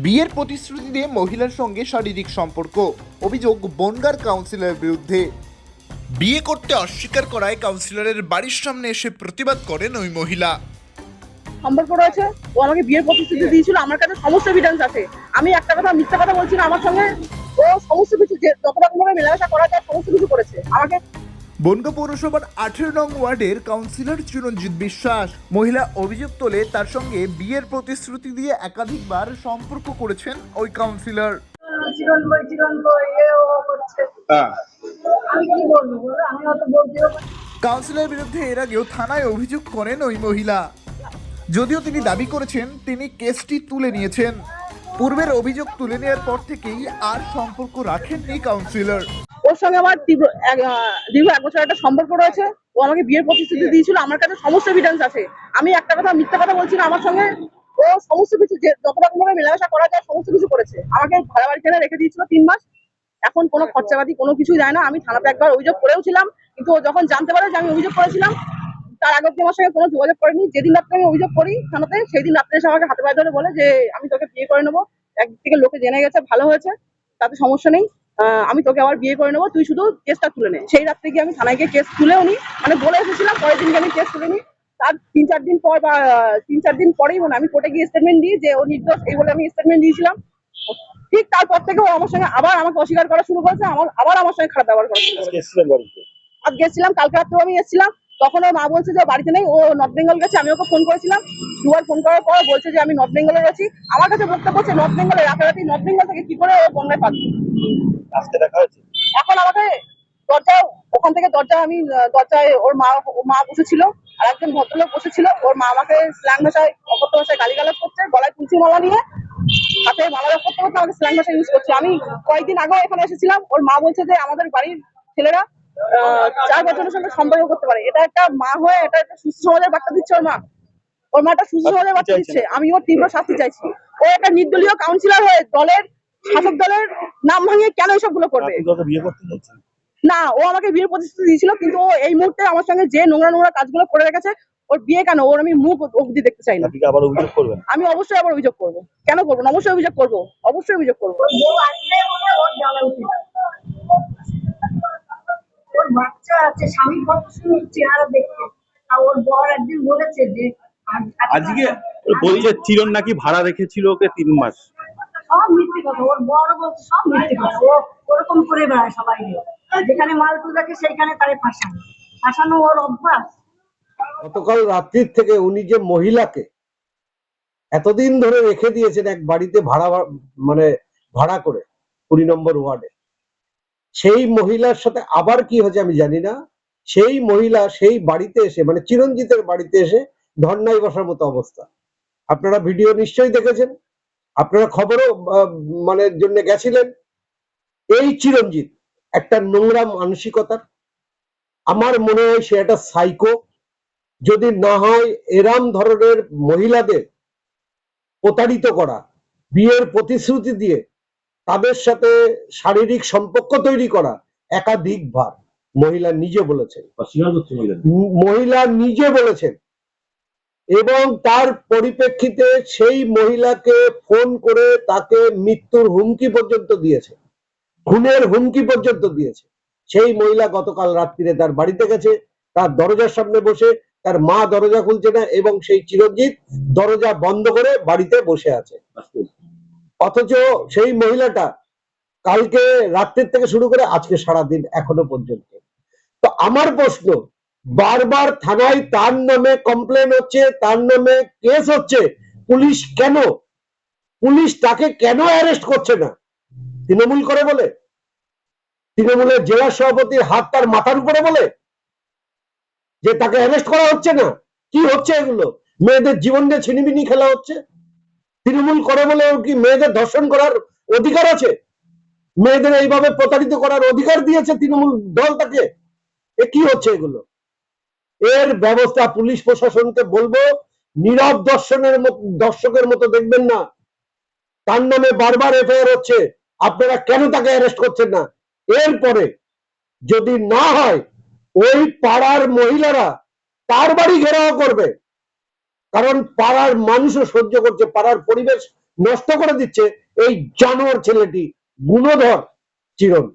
বিয়ের প্রতিশ্রুতি দিয়ে মহিলার সঙ্গে শারীরিক সম্পর্ক, অভিযোগ বনগার কাউন্সিলরের বিরুদ্ধে। বিয়ে করতে অস্বীকার করায় কাউন্সিলরের বাড়ির সামনে এসে প্রতিবাদ করেন ওই মহিলা। সম্পর্ক রয়েছে, ও আমাকে বিয়ের প্রতিশ্রুতি দিয়েছিল, আমার কাছে সমস্ত এভিডেন্স আছে। আমি একটা কথা মিথ্যা কথা বলছি না, আমার সঙ্গে ও সমস্ত কিছু যত রকম ভাবে মেলামেশা করা যায়, সমস্ত কিছু করেছে। আমাকে বনগা পৌরসভার আঠেরো নং ওয়ার্ডের কাউন্সিলর চিরঞ্জিত বিশ্বাস। মহিলা অভিযোগ তোলে তার সঙ্গে বিয়ের প্রতিশ্রুতি দিয়ে একাধিকবার সম্পর্ক করেছেন ওই কাউন্সিলর। চিরনবই চিরনবই এও করছে। আমি কি বলব বলো? আমি অত বলতেও পারি বিরুদ্ধে এর আগেও থানায় অভিযোগ করেন ওই মহিলা। যদিও তিনি দাবি করেছেন তিনি কেসটি তুলে নিয়েছেন। পূর্বের অভিযোগ তুলে নেওয়ার পর থেকেই আর সম্পর্ক রাখেননি কাউন্সিলর। ওর সঙ্গে আমার তীব্র দীর্ঘ এক বছর একটা সম্পর্ক রয়েছে। ও আমাকে বিয়ের প্রতিশ্রুতি দিয়েছিল। আমার কাছে সমস্ত এভিডেন্স আছে। আমি একটা কথা মিথ্যা কথা বলছি না। আমার সঙ্গে ও সমস্ত কিছু যে যত রকম ভাবে মেলামেশা করা যায় সমস্ত কিছু করেছে। আমাকে ভাড়া বাড়ি ছেড়ে রেখে দিয়েছিল তিন মাস। এখন কোনো খরচাপাতি কোনো কিছুই দেয় না। আমি থানাতে একবার অভিযোগ করেও ছিলাম। কিন্তু ও যখন জানতে পারে যে আমি অভিযোগ করেছিলাম তার আগে আমার সঙ্গে কোনো যোগাযোগ করেনি। যেদিন রাত্রে আমি অভিযোগ করি থানাতে সেই দিন রাত্রে এসে আমাকে হাতে পায়ে ধরে বলে যে আমি তোকে বিয়ে করে নেব। একদিক থেকে লোকে জেনে গেছে ভালো হয়েছে তাতে সমস্যা নেই। আমি তোকে আবার বিয়ে করে নেব তুই শুধু কেসটা তুলে নে। সেই রাত্রে গিয়ে আমি থানায় গিয়ে কেস তুলেও নি মানে বলে এসেছিলাম পরের দিনকে আমি কেস তুলে নি। তার তিন চার দিন পর বা তিন চার দিন পরেই মানে আমি কোর্টে গিয়ে স্টেটমেন্ট দিই যে ও নির্দোষ এই বলে আমি স্টেটমেন্ট দিয়েছিলাম। ঠিক তারপর থেকে ও আমার সঙ্গে আবার আমাকে অস্বীকার করা শুরু করেছে আমার আবার আমার সঙ্গে খারাপ ব্যবহার করা শুরু করেছে। আজ গেছিলাম কালকে রাত্রেও আমি এসেছিলাম তখন ওর মা বলছে যে ও বাড়িতে নেই ও নর্থ বেঙ্গল গেছে আমি ওকে ফোন করেছিলাম। দুবার ফোন করার পর বলছে যে আমি নর্থ বেঙ্গলে রয়েছি। আমার কাছে বক্তব্য হচ্ছে নর্থ বেঙ্গলে রাতারাতি নর্থ বেঙ্গল থেকে কি করে ও বন্যায় পাবে? আজকে দেখা হয়েছে? এখন আমাকে দরজা ওখান থেকে দরজা আমি দরজায় ওর মা মা বসেছিল আর একজন ভদ্রলোক বসেছিল। ওর মা আমাকে স্ল্যাং ভাষায় অকথ্য ভাষায় গালিগালাজ করছে গলায় তুলসী মালা নিয়ে হাতে মালা করতে করতে আমাকে স্ল্যাং ভাষা ইউজ করছে। আমি কয়েকদিন আগেও এখানে এসেছিলাম ওর মা বলছে যে আমাদের বাড়ির ছেলেরা আহ, চার বছরের সঙ্গে সম্পর্ক করতে পারে। এটা একটা মা হয়ে এটা একটা সুস্থ সমাজের বার্তা দিচ্ছে ওর মা। ওর মা একটা সুস্থ বার্তা চাইছেন? দিচ্ছে। আমি ওর তীব্র শাস্তি চাইছি। ও একটা নির্দলীয় কাউন্সিলর হয়ে দলের শাসক দলের নাম ভাঙিয়ে কেন এসবগুলো করবে? না ও আমাকে বিয়ের প্রতিশ্রুতি দিয়েছিল কিন্তু ও এই মুহূর্তে আমার সঙ্গে যে নোংরা নোংরা কাজগুলো করে রেখেছে ওর বিয়ে কেন? ওর আমি মুখ অবধি দেখতে চাই না। আবার অভিযোগ করবেন? আমি অবশ্যই আবার অভিযোগ করব। কেন করব? না অবশ্যই অভিযোগ করব। অবশ্যই অভিযোগ করব। ওর বাচ্চা আছে স্বামী কত সুন্দর চেহারা দেখতে আর ওর বর একদিন বলেছে যে আজকে বলছে চিরন নাকি ভাড়া রেখেছিল ওকে তিন মাস। সব মিথ্যে কথা ওর বর বলছে সব মিথ্যে কথা। ও ওরকম করে বেড়ায় সবাই যেখানে মালটু দেখে সেইখানে তারে ফাঁসানো। ফাঁসানো ওর অভ্যাস। গতকাল রাত্রির থেকে উনি যে মহিলাকে এতদিন ধরে রেখে দিয়েছেন এক বাড়িতে ভাড়া মানে ভাড়া করে কুড়ি নম্বর ওয়ার্ডে সেই মহিলার সাথে আবার কি হয়েছে আমি জানি না। সেই মহিলা সেই বাড়িতে এসে মানে চিরঞ্জিতের বাড়িতে এসে ধর্নায় বসার মতো অবস্থা। আপনারা ভিডিও নিশ্চয়ই দেখেছেন। আপনারা খবরও মানে জন্য গেছিলেন। এই চিরঞ্জিত একটা নোংরা মানসিকতার। আমার মনে হয় সে একটা সাইকো যদি না হয় এরাম ধরনের মহিলাদের প্রতারিত করা বিয়ের প্রতিশ্রুতি দিয়ে তাদের সাথে শারীরিক সম্পর্ক তৈরি করা একাধিক ভার মহিলা নিজে বলেছেন। মহিলা নিজে বলেছেন। এবং তার পরিপ্রেক্ষিতে সেই মহিলাকে ফোন করে তাকে মৃত্যুর হুমকি পর্যন্ত দিয়েছে। খুনের হুমকি পর্যন্ত দিয়েছে। সেই মহিলা গতকাল রাত্রিরে তার বাড়িতে গেছে, তার দরজার সামনে বসে, তার মা দরজা খুলছে না এবং সেই চিরঞ্জিত দরজা বন্ধ করে বাড়িতে বসে আছে। অথচ সেই মহিলাটা কালকে রাত্রির থেকে শুরু করে আজকে সারাদিন এখনও পর্যন্ত। তো আমার প্রশ্ন বারবার থানায় তার নামে কমপ্লেন হচ্ছে, তার নামে কেস হচ্ছে। পুলিশ কেন? পুলিশ তাকে কেন অ্যারেস্ট করছে না? তৃণমূল করে বলে? তৃণমূলের জেলা সভাপতির হাত তার মাথার উপরে বলে? যে তাকে অ্যারেস্ট করা হচ্ছে না? কি হচ্ছে এগুলো? মেয়েদের জীবন নিয়ে ছিনিমিনি খেলা হচ্ছে? তৃণমূল করে বলে কি মেয়েদের ধর্ষণ করার অধিকার আছে? মেয়েদের এইভাবে প্রতারিত করার অধিকার দিয়েছে তৃণমূল দল তাকে? এ কি হচ্ছে এগুলো? এর ব্যবস্থা পুলিশ প্রশাসনকে বলব, নীরব দর্শনের দর্শকের মতো দেখবেন না। তার নামে বারবার এফআইআর হচ্ছে, আপনারা কেন তাকে অ্যারেস্ট করছেন না? এরপরে যদি না হয়, ওই পাড়ার মহিলারা তার বাড়ি ঘেরাও করবে। কারণ পাড়ার মানুষও সহ্য করছে, পাড়ার পরিবেশ নষ্ট করে দিচ্ছে। এই জানোয়ার ছেলেটি, গুণধর চিরন